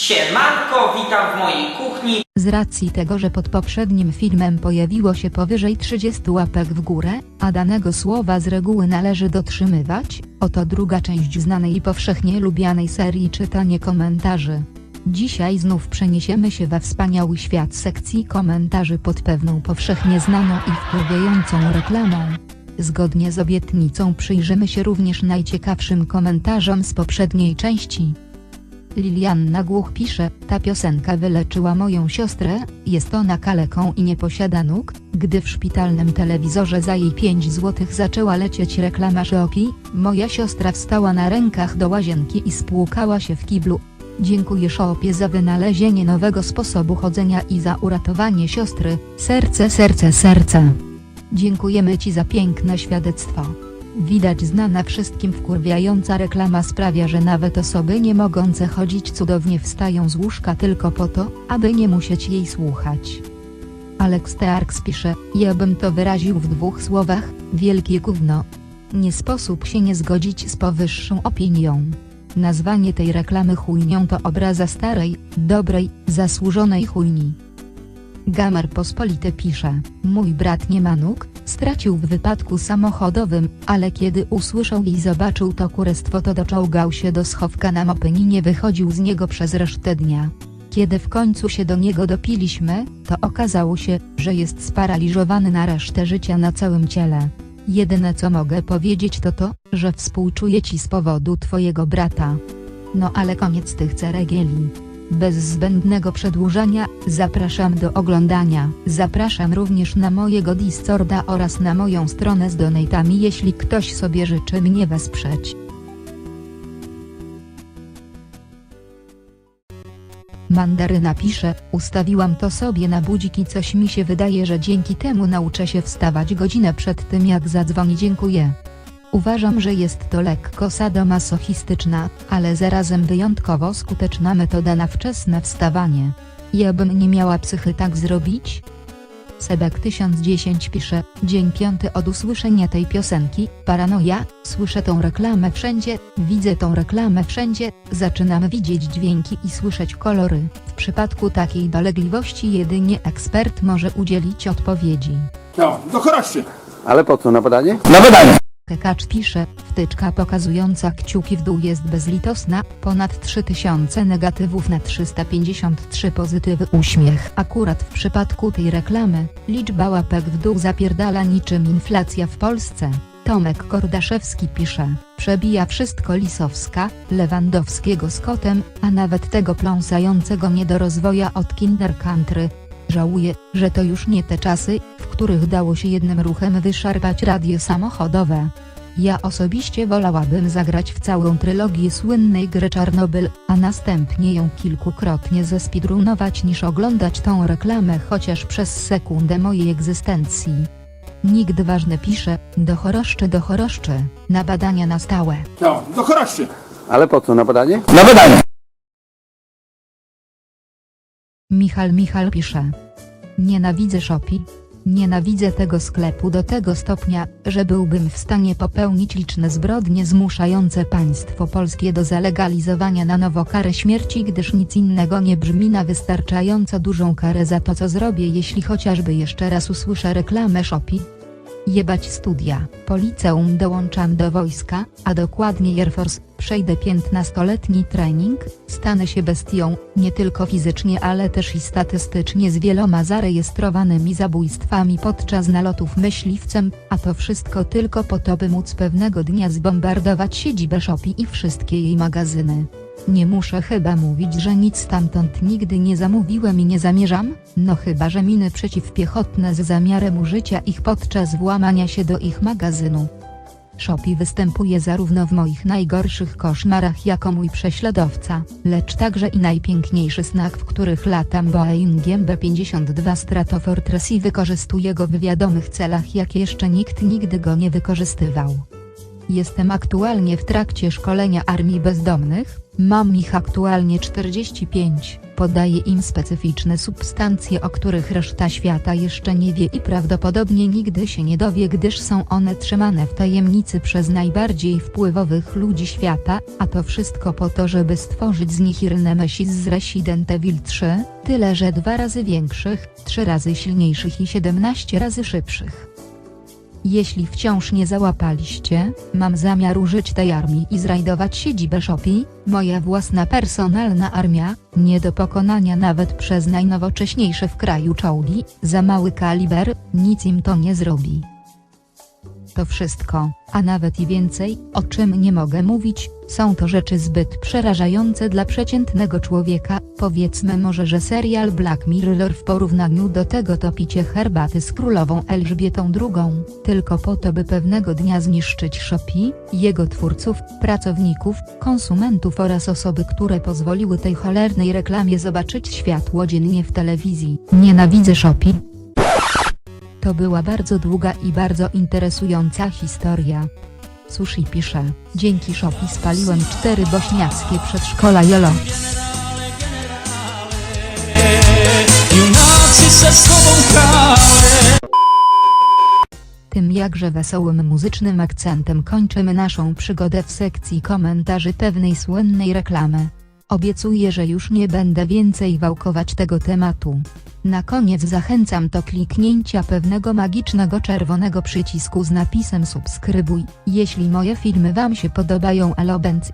Siemanko, witam w mojej kuchni. Z racji tego, że pod poprzednim filmem pojawiło się powyżej 30 łapek w górę, a danego słowa z reguły należy dotrzymywać, oto druga część znanej i powszechnie lubianej serii czytanie komentarzy. Dzisiaj znów przeniesiemy się we wspaniały świat sekcji komentarzy pod pewną powszechnie znaną i wpływiającą reklamą. Zgodnie z obietnicą przyjrzymy się również najciekawszym komentarzom z poprzedniej części. Lilianna Głuch pisze, ta piosenka wyleczyła moją siostrę, jest ona kaleką i nie posiada nóg, gdy w szpitalnym telewizorze za jej 5 zł zaczęła lecieć reklama Shopee, moja siostra wstała na rękach do łazienki i spłukała się w kiblu. Dziękuję Shopie za wynalezienie nowego sposobu chodzenia i za uratowanie siostry, serce serce serce. Dziękujemy Ci za piękne świadectwo. Widać znana wszystkim wkurwiająca reklama sprawia, że nawet osoby nie mogące chodzić cudownie wstają z łóżka tylko po to, aby nie musieć jej słuchać. Alex Tearks pisze, ja bym to wyraził w dwóch słowach, wielkie gówno. Nie sposób się nie zgodzić z powyższą opinią. Nazwanie tej reklamy chujnią to obraza starej, dobrej, zasłużonej chujni. Gamer Pospolite pisze, mój brat nie ma nóg, stracił w wypadku samochodowym, ale kiedy usłyszał i zobaczył to kurestwo to doczołgał się do schowka na mopeń i nie wychodził z niego przez resztę dnia. Kiedy w końcu się do niego dopiliśmy, to okazało się, że jest sparaliżowany na resztę życia na całym ciele. Jedyne co mogę powiedzieć to to, że współczuję ci z powodu twojego brata. No ale koniec tych ceregieli. Bez zbędnego przedłużania, zapraszam do oglądania. Zapraszam również na mojego Discorda oraz na moją stronę z donatami jeśli ktoś sobie życzy mnie wesprzeć. Mandaryna pisze, ustawiłam to sobie na budzik i coś mi się wydaje, że dzięki temu nauczę się wstawać godzinę przed tym jak zadzwoni dziękuję. Uważam, że jest to lekko sadomasochistyczna, ale zarazem wyjątkowo skuteczna metoda na wczesne wstawanie. Ja bym nie miała psychy tak zrobić? Sebek 1010 pisze, dzień piąty od usłyszenia tej piosenki, paranoja, słyszę tą reklamę wszędzie, widzę tą reklamę wszędzie, zaczynam widzieć dźwięki i słyszeć kolory. W przypadku takiej dolegliwości jedynie ekspert może udzielić odpowiedzi. No, do chorości. Ale po co, na badanie? Na wydanie. Kekacz pisze, wtyczka pokazująca kciuki w dół jest bezlitosna, ponad 3000 negatywów na 353 pozytywy uśmiech. Akurat w przypadku tej reklamy, liczba łapek w dół zapierdala niczym inflacja w Polsce. Tomek Kordaszewski pisze, przebija wszystko Lisowska, Lewandowskiego z kotem, a nawet tego pląsającego niedorozwoja od Kinder Country. Żałuję, że to już nie te czasy, w których dało się jednym ruchem wyszarpać radio samochodowe. Ja osobiście wolałabym zagrać w całą trylogię słynnej gry Czarnobyl, a następnie ją kilkukrotnie zespeedrunować niż oglądać tą reklamę chociaż przez sekundę mojej egzystencji. Nikt ważny pisze, do choroszczy do choroszczy, na badania na stałe. No, do chorości. Ale po co, na badanie? Na wydanie. Michal Michal pisze. Nienawidzę Shopee. Nienawidzę tego sklepu do tego stopnia, że byłbym w stanie popełnić liczne zbrodnie zmuszające państwo polskie do zalegalizowania na nowo kary śmierci, gdyż nic innego nie brzmi na wystarczająco dużą karę za to co zrobię jeśli chociażby jeszcze raz usłyszę reklamę Shopee. Jebać studia, po liceum dołączam do wojska, a dokładnie Air Force, przejdę 15-letni trening, stanę się bestią, nie tylko fizycznie ale też i statystycznie z wieloma zarejestrowanymi zabójstwami podczas nalotów myśliwcem, a to wszystko tylko po to by móc pewnego dnia zbombardować siedzibę Shopee i wszystkie jej magazyny. Nie muszę chyba mówić, że nic stamtąd nigdy nie zamówiłem i nie zamierzam, no chyba że miny przeciwpiechotne z zamiarem użycia ich podczas włamania się do ich magazynu. Shopee występuje zarówno w moich najgorszych koszmarach jako mój prześladowca, lecz także i najpiękniejszy snak w których latam Boeingiem B-52 Stratofortress i wykorzystuję go w wiadomych celach jak jeszcze nikt nigdy go nie wykorzystywał. Jestem aktualnie w trakcie szkolenia Armii Bezdomnych, Mam ich aktualnie 45. Podaję im specyficzne substancje, o których reszta świata jeszcze nie wie i prawdopodobnie nigdy się nie dowie, gdyż są one trzymane w tajemnicy przez najbardziej wpływowych ludzi świata, a to wszystko po to, żeby stworzyć z nich Nemesis z Resident Evil 3, tyle że dwa razy większych, trzy razy silniejszych i 17 razy szybszych. Jeśli wciąż nie załapaliście, mam zamiar użyć tej armii i zrajdować siedzibę Shopee, moja własna personalna armia, nie do pokonania nawet przez najnowocześniejsze w kraju czołgi, za mały kaliber, nic im to nie zrobi. To wszystko, a nawet i więcej, o czym nie mogę mówić, są to rzeczy zbyt przerażające dla przeciętnego człowieka, powiedzmy może, że serial Black Mirror w porównaniu do tego to picie herbaty z królową Elżbietą II, tylko po to by pewnego dnia zniszczyć Shopee, jego twórców, pracowników, konsumentów oraz osoby, które pozwoliły tej cholernej reklamie zobaczyć światło dziennie w telewizji. Nienawidzę Shopee. To była bardzo długa i bardzo interesująca historia. Sushi pisze, dzięki Shopee spaliłem cztery bośniackie przedszkola Jolo. Tym jakże wesołym muzycznym akcentem kończymy naszą przygodę w sekcji komentarzy pewnej słynnej reklamy. Obiecuję, że już nie będę więcej wałkować tego tematu. Na koniec zachęcam do kliknięcia pewnego magicznego czerwonego przycisku z napisem subskrybuj, jeśli moje filmy Wam się podobają albo bęc